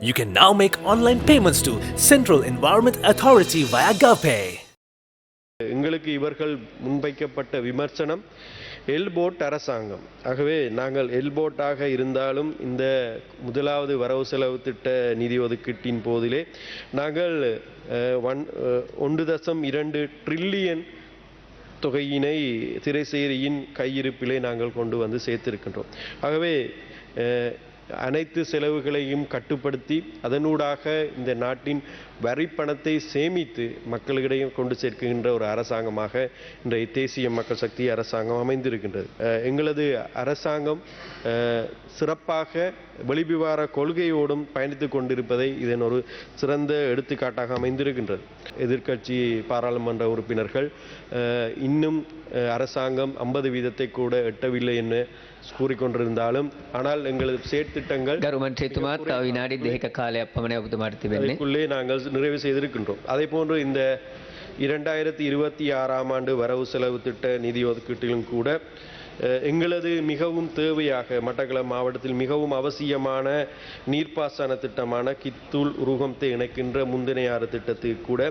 You can now make online payments to Central Environment Authority via GovPay. எங்களுக்கு இவர்கள் முன்வைக்கப்பட்ட விமர்சனம் எல்போட் அரசாங்கம் ஆகவே நாங்கள் எல்போட்டாக இருந்தாலும் இந்த முதலாவது வரவு செலவு திட்ட நிதி ஒதுக்கீட்டின் போதிலே நாங்கள் ஒன் ஒன்று தசம் இரண்டு ட்ரில்லியன் தொகையினை திரைசேரியின் கையிருப்பிலே நாங்கள் கொண்டு வந்து சேர்த்திருக்கின்றோம் ஆகவே அனைத்து செலவுகளையும் கட்டுப்படுத்தி அதனூடாக இந்த நாட்டின் வரி பணத்தை சேமித்து மக்களிடையே கொண்டு சேர்க்கின்ற ஒரு அரசாங்கமாக இன்றைய தேசிய மக்கள் சக்தி அரசாங்கம் அமைந்திருக்கின்றது. எங்களது அரசாங்கம் சிறப்பாக வெளிவிவார கொள்கையோடும் பயணித்துக் கொண்டிருப்பதை இதன் ஒரு சிறந்த எடுத்துக்காட்டாக அமைந்திருக்கின்றது. எதிர்க்கட்சி பாராளுமன்ற உறுப்பினர்கள் இன்னும் அரசாங்கம் ஐம்பது வீதத்தை கூட எட்டவில்லை என்று கூறிக்கொண்டிருந்தாலும் ஆனால் எங்களது சேர்த்து திட்டங்கள் கவர்மெண்ட் சுமார் வினாடி தேக காலை அப்பமனை ஒப்புமாறு திபென்னே நாங்கள் நிறைவு செய்திருக்கின்றோம். அதே போன்று இந்த இரண்டாயிரத்தி இருபத்தி ஆறாம் ஆண்டு வரவு செலவு திட்ட நிதி ஒதுக்கீட்டிலும் கூட எங்களது மிகவும் தேவையாக மட்டக்களம் மாவட்டத்தில் மிகவும் அவசியமான நீர்ப்பாசன திட்டமான கித்துள் உருகம்தே இணைக்கின்ற முந்தினையாறு திட்டத்துக்கு கூட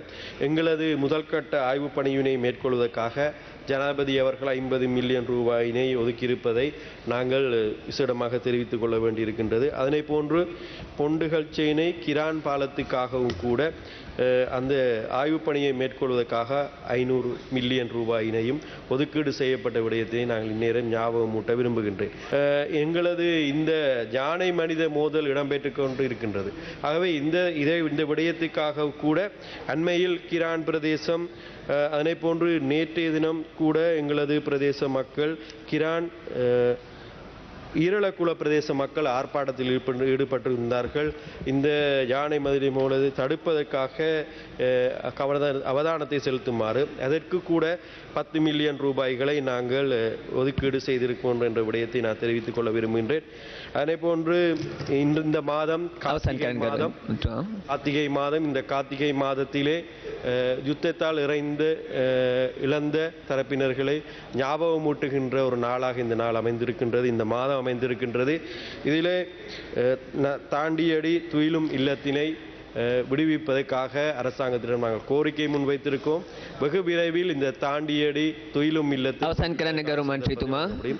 எங்களது முதல்கட்ட ஆய்வுப் பணியினை மேற்கொள்வதற்காக ஜனாதிபதி அவர்கள் ஐம்பது மில்லியன் ரூபாயினை ஒதுக்கியிருப்பதை நாங்கள் விசேடமாக தெரிவித்துக் கொள்ள வேண்டியிருக்கின்றது. அதனை போன்று பொண்டுகள் செயினை கிரான் பாலத்துக்காகவும் கூட அந்த ஆய்வுப் பணியை மேற்கொள்வதற்காக ஐநூறு மில்லியன் ரூபாயினையும் ஒதுக்கீடு செய்யப்பட்ட விடயத்தை நாங்கள் இந்நேரம் ஞாபகம் மூட்ட விரும்புகின்றேன். எங்களது இந்த யானை மனித மோதல் இடம்பெற்று கொண்டு இருக்கின்றது ஆகவே இந்த இதை இந்த விடயத்துக்காக கூட அண்மையில் கிரான் பிரதேசம் அதனை போன்று நேற்றைய தினம் கூட எங்களது பிரதேச மக்கள் கிரான் ஈரலக்குள பிரதேச மக்கள் ஆர்ப்பாட்டத்தில் ஈடுபட்டிருந்தார்கள். இந்த யானை மதுரை மூலது தடுப்பதற்காக அவதானத்தை செலுத்துமாறு. அதற்கு கூட பத்து மில்லியன் ரூபாய்களை நாங்கள் ஒதுக்கீடு செய்திருக்கோம் என்ற விடயத்தை நான் தெரிவித்துக் கொள்ள விரும்புகின்றேன். அதே போன்று இந்த மாதம் கார்த்திகை மாதம் கார்த்திகை மாதம் இந்த கார்த்திகை மாதத்திலே யுத்தத்தால் இறைந்து இழந்த தரப்பினர்களை ஞாபகமூட்டுகின்ற ஒரு நாளாக இந்த நாள் அமைந்திருக்கின்றது. இந்த மாதம் அமைந்திருக்கின்றது. இதிலே தாண்டியடி துயிலும் இல்லத்தினை விடுவிப்பதற்காக அரசாங்கத்திடம் நாங்கள் கோரிக்கை முன்வைத்திருக்கோம். வெகு விரைவில் இந்த தாண்டியடி துயிலும் இல்லத்தில்